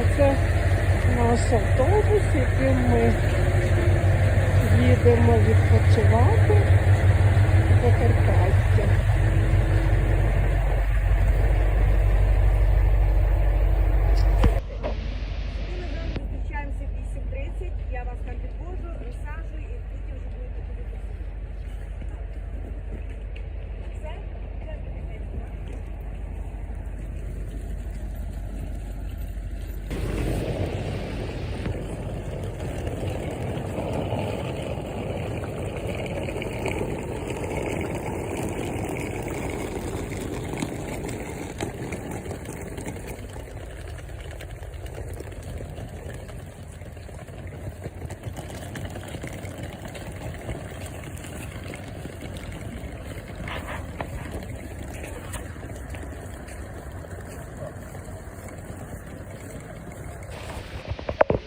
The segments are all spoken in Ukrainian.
Оце наш автобус, яким ми їдемо відпочивати до Карпаття. Ми з вами зустрічаємося в 8.30, я вас там підвожу, розсаджую і потім вже будете ходити. Все? Все, будете, так?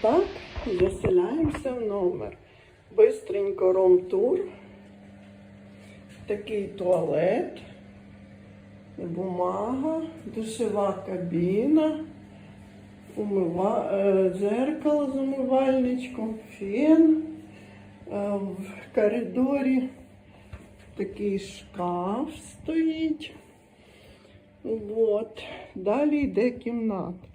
Так, заселяємося в номер. Бистренько ром-тур. Такий туалет, бумага, душова кабіна, умива... е, дзеркало з умивальничком, фен. Е, В коридорі такий шкаф стоїть. От. Далі йде кімната.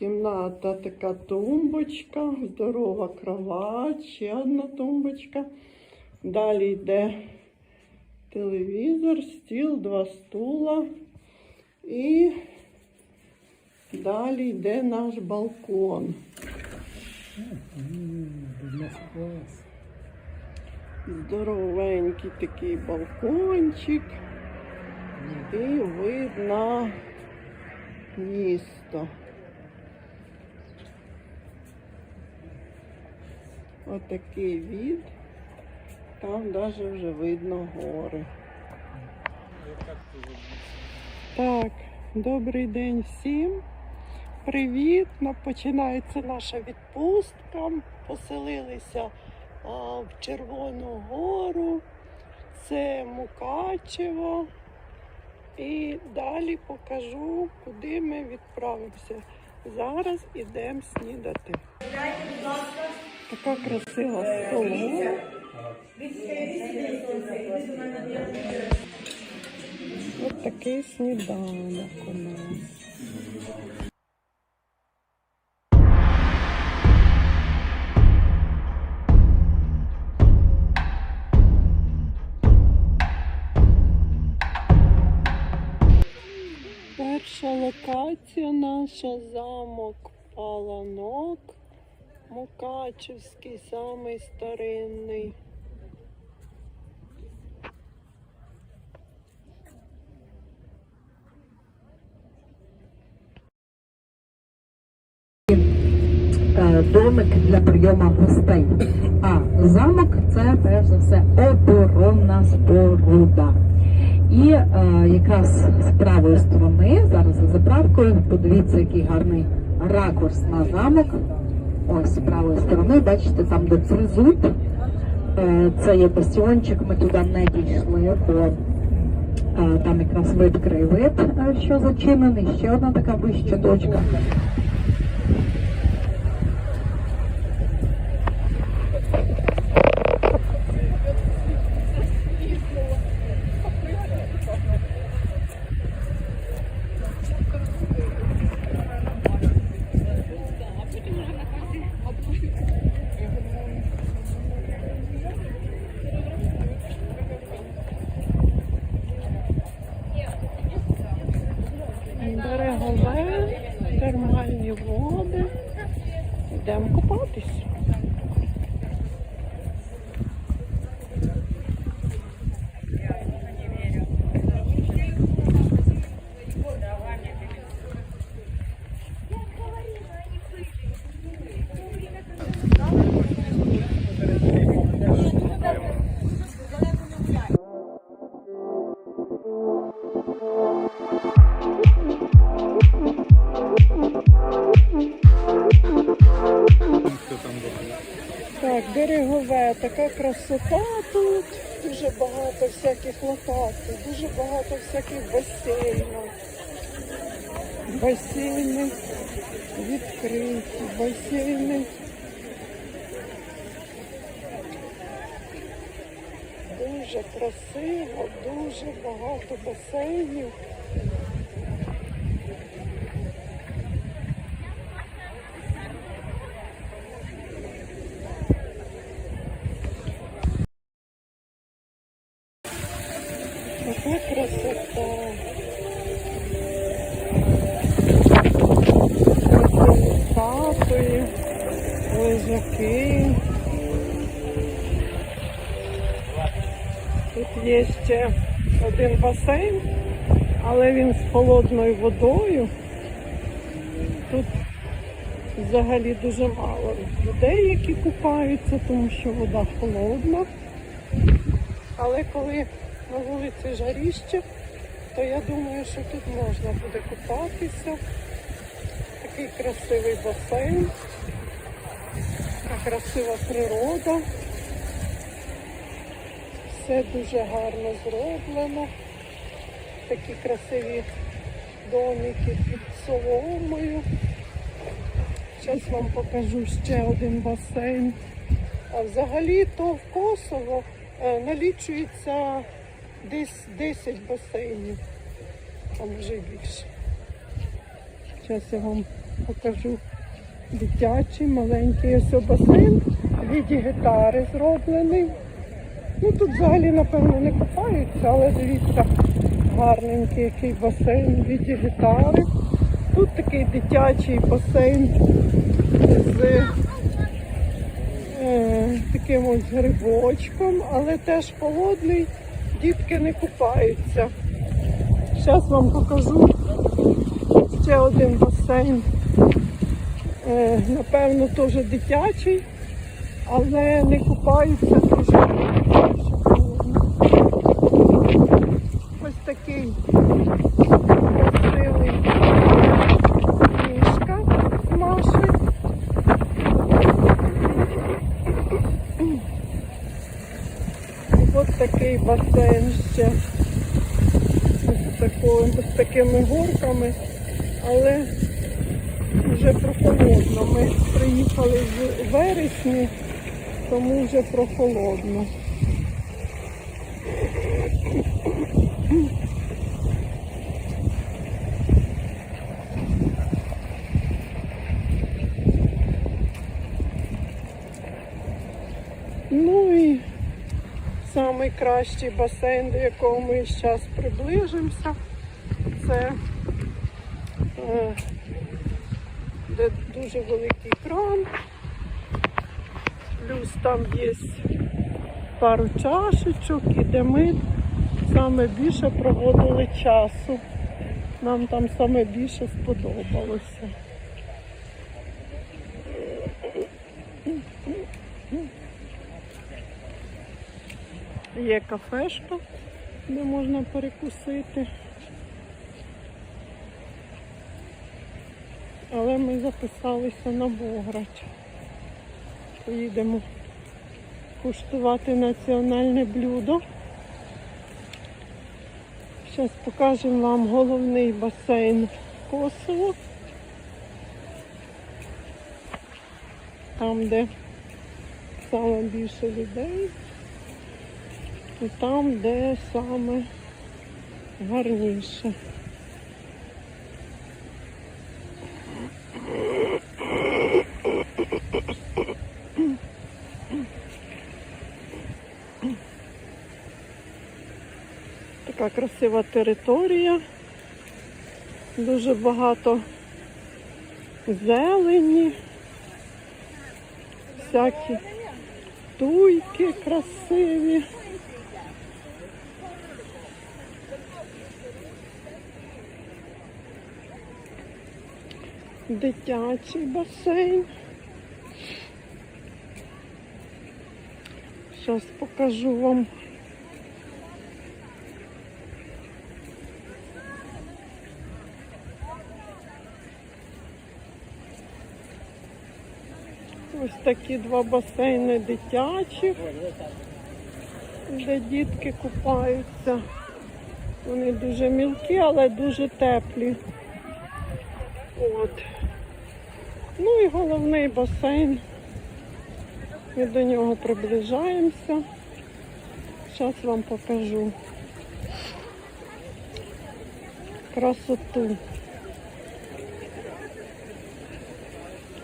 Кімната така тумбочка, здорова кровать, ще одна тумбочка. Далі йде телевізор, стіл, два стула. І далі йде наш балкон. Здоровенький такий балкончик. І вид на місто. Отакий від. Там навіть вже видно гори. Так, добрий день всім. Привіт! Починається наша відпустка. Поселилися а, в Червону гору. Це Мукачево. І далі покажу, куди ми відправимося. Зараз ідемо снідати. Така красива столова. Ось такий сніданок у нас. Перша локація наша замок Паланок. Мукачевський, самий старинний. е, домик для прийому гостей. А замок це перш за все оборонна споруда. І е, якраз з правої сторони, зараз за заправкою, подивіться, який гарний ракурс на замок. Ось з правої сторони, бачите, там де фризут. Е, це є бастіончик, ми туди не дійшли, бо е, там якраз вид краєвид, е, що зачинений. Ще одна така вища точка. Welcome. Так, берегове, така красота тут. Дуже багато всяких локацій, дуже багато всяких басейнів. Басейни відкриті басейни. Дуже красиво, дуже багато басейнів. Така красота. Лежаки. Тут є ще один басейн, але він з холодною водою. Тут взагалі дуже мало людей, які купаються, тому що вода холодна. Але коли на вулиці жаріще, то я думаю, що тут можна буде купатися. Такий красивий басейн, така красива природа. Все дуже гарно зроблено. Такі красиві домики під соломою. Зараз вам покажу ще один басейн. А взагалі то в Косово е, налічується десь 10 басейнів, а може й більше. Зараз я вам покажу дитячий, маленький ось басейн в віді гітари зроблений. Ну тут взагалі, напевно, не купаються, але дивіться, гарненький який басейн в віді гітари. Тут такий дитячий басейн з е, таким ось грибочком, але теж холодний, дітки не купаються. Зараз вам покажу ще один басейн. Е, напевно, теж дитячий, але не купаються дуже холодно. Ось такий красивий книжка Маші. Ось такий басейн ще з, такою, з такими горками, але вже прохолодно. Ми приїхали в вересні, тому вже прохолодно. Ну і найкращий басейн, до якого ми зараз приближимося, це е, де дуже великий кран. Плюс там є пару чашечок, і де ми саме більше проводили часу. Нам там саме більше сподобалося. Є кафешка, де можна перекусити. Але ми записалися на Бограч. Поїдемо куштувати національне блюдо. Зараз покажемо вам головний басейн Косово. Там, де саме більше людей. І там, де саме гарніше. Така красива територія, дуже багато зелені, всякі туйки красиві. Дитячий басейн. Зараз покажу вам. Ось такі два басейни дитячі, де дітки купаються. Вони дуже мілкі, але дуже теплі. От. Ну і головний басейн. Ми до нього приближаємося. Зараз вам покажу красоту.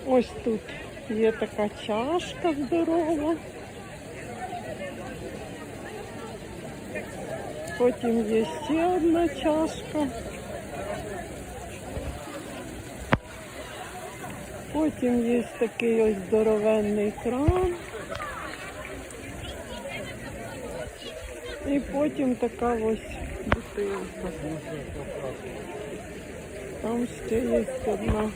Ось тут є така чашка здорова. Потім є ще одна чашка. Потім є такий ось здоровенний кран. І потім така ось бутилка. Там ще є одна